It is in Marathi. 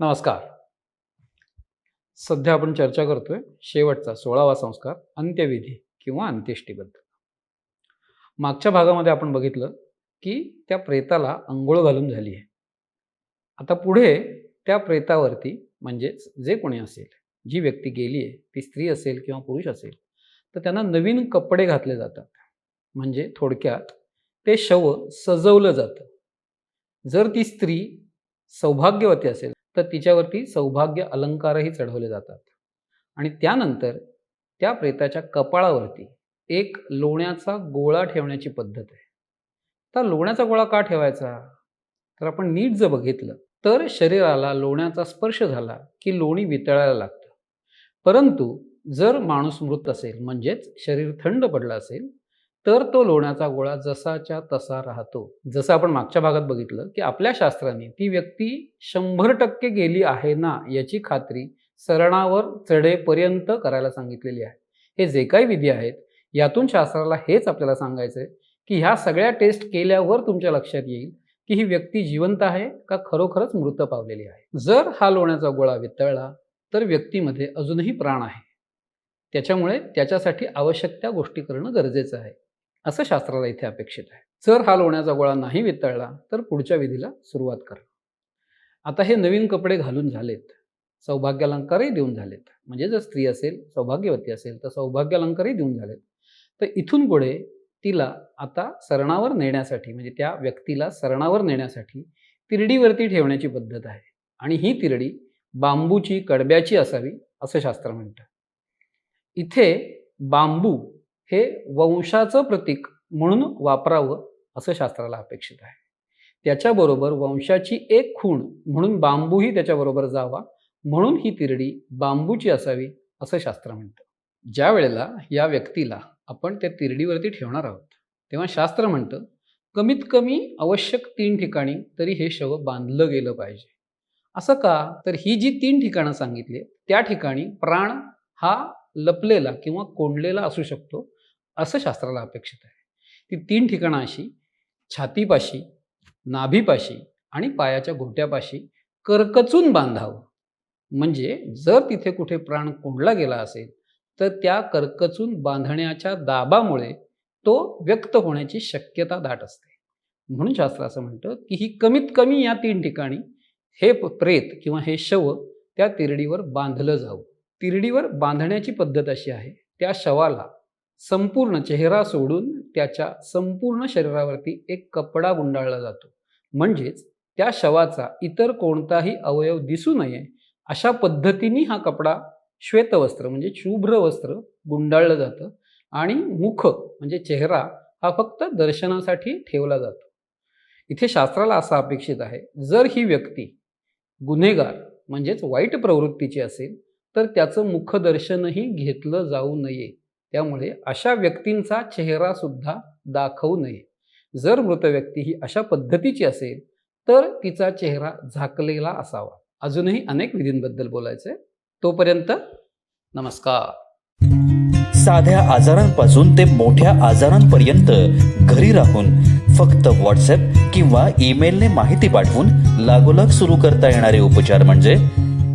नमस्कार. सध्या आपण चर्चा करतोय शेवटचा सोळावा संस्कार अंत्यविधी किंवा अंत्येष्टीबद्दल. मागच्या भागामध्ये आपण बघितलं की त्या प्रेताला अंघोळ घालून झाली आहे. आता पुढे त्या प्रेतावरती म्हणजेच जे कोणी असेल जी व्यक्ती गेली आहे ती स्त्री असेल किंवा पुरुष असेल तर त्यांना नवीन कपडे घातले जातात. म्हणजे थोडक्यात ते शव सजवलं जातं. जर ती स्त्री सौभाग्यवती असेल तर तिच्यावरती सौभाग्य अलंकारही चढवले जातात. आणि त्यानंतर त्या प्रेताच्या कपाळावरती एक लोण्याचा गोळा ठेवण्याची पद्धत आहे. तर लोण्याचा गोळा का ठेवायचा? तर आपण नीट जर बघितलं तर शरीराला लोण्याचा स्पर्श झाला की लोणी वितळायला लागतं. परंतु जर माणूस मृत असेल म्हणजेच शरीर थंड पडलं असेल तर तो लोण्याचा गोळा जसाच्या तसा राहतो. जसं आपण मागच्या भागात बघितलं की आपल्या शास्त्राने ती व्यक्ती शंभर टक्के गेली आहे ना याची खात्री सरणावर चढेपर्यंत करायला सांगितलेली आहे. हे जे काही विधी आहेत यातून शास्त्राला हेच आपल्याला सांगायचं आहे की ह्या सगळ्या टेस्ट केल्यावर तुमच्या लक्षात येईल की ही व्यक्ती जिवंत आहे का खरोखरच मृत पावलेली आहे. जर हा लोण्याचा गोळा वितळला तर व्यक्तीमध्ये अजूनही प्राण आहे. त्याच्यामुळे त्याच्यासाठी आवश्यक त्या गोष्टी करणं गरजेचं आहे. असं शास्त्राला इथे अपेक्षित आहे. जर हा लोण्याचा गोळा नाही वितळला तर पुढच्या विधीला सुरुवात करा. आता हे नवीन कपडे घालून झालेत. सौभाग्यालंकारही देऊन झालेत. म्हणजे जर स्त्री असेल सौभाग्यवती असेल तर सौभाग्यालंकारही देऊन झालेत. तर इथून पुढे तिला आता सरणावर नेण्यासाठी म्हणजे त्या व्यक्तीला सरणावर नेण्यासाठी तिरडीवरती ठेवण्याची पद्धत आहे. आणि ही तिरडी बांबूची कडब्याची असावी असं शास्त्र म्हणतं. इथे बांबू हे वंशाचं प्रतीक म्हणून वापरावं असं शास्त्राला अपेक्षित आहे. त्याच्याबरोबर वंशाची एक खूण म्हणून बांबूही त्याच्याबरोबर जावा म्हणून ही तिरडी बांबूची असावी असं शास्त्र म्हणतं. ज्या वेळेला या व्यक्तीला आपण त्या तिरडीवरती ठेवणार आहोत तेव्हा शास्त्र म्हणतं कमीत कमी आवश्यक तीन ठिकाणी तरी हे शव बांधलं गेलं पाहिजे. असं का? तर ही जी तीन ठिकाणं सांगितली त्या ठिकाणी प्राण हा लपलेला किंवा कोंडलेला असू शकतो असं शास्त्राला अपेक्षित आहे. ती तीन ठिकाणं अशी छातीपाशी नाभीपाशी आणि पायाच्या घोट्यापाशी करकचून बांधावं. म्हणजे जर तिथे कुठे प्राण कोंडला गेला असेल तर त्या करकचून बांधण्याच्या दाबामुळे तो व्यक्त होण्याची शक्यता दाट असते. म्हणून शास्त्र असं म्हणतं की ही कमीत कमी या तीन ठिकाणी हे प्रेत किंवा हे शव त्या तिरडीवर बांधलं जावं. तिरडीवर बांधण्याची पद्धत अशी आहे त्या शवाला संपूर्ण चेहरा सोडून त्याच्या संपूर्ण शरीरावरती एक कपडा गुंडाळला जातो. म्हणजेच त्या शवाचा इतर कोणताही अवयव दिसू नये अशा पद्धतीने हा कपडा श्वेतवस्त्र म्हणजे शुभ्र वस्त्र गुंडाळलं जातं आणि मुख म्हणजे चेहरा हा फक्त दर्शनासाठी ठेवला जातो. इथे शास्त्राला असा अपेक्षित आहे जर ही व्यक्ती गुन्हेगार म्हणजेच वाईट प्रवृत्तीची असेल तर त्याचं मुखदर्शनही घेतलं जाऊ नये. त्यामुळे अशा व्यक्तींचा चेहरा सुद्धा दाखवू नये. जर मृत व्यक्ती ही अशा पद्धतीची असेल तर तिचा चेहरा झाकलेला असावा. अजूनही अनेक विधींबद्दल बोलायचंय. तोपर्यंत नमस्कार. साध्या आजारांपासून ते मोठ्या आजारांपर्यंत घरी राहून फक्त व्हॉट्सअप किंवा ईमेलने माहिती पाठवून लागोलाग सुरू करता येणारे उपचार म्हणजे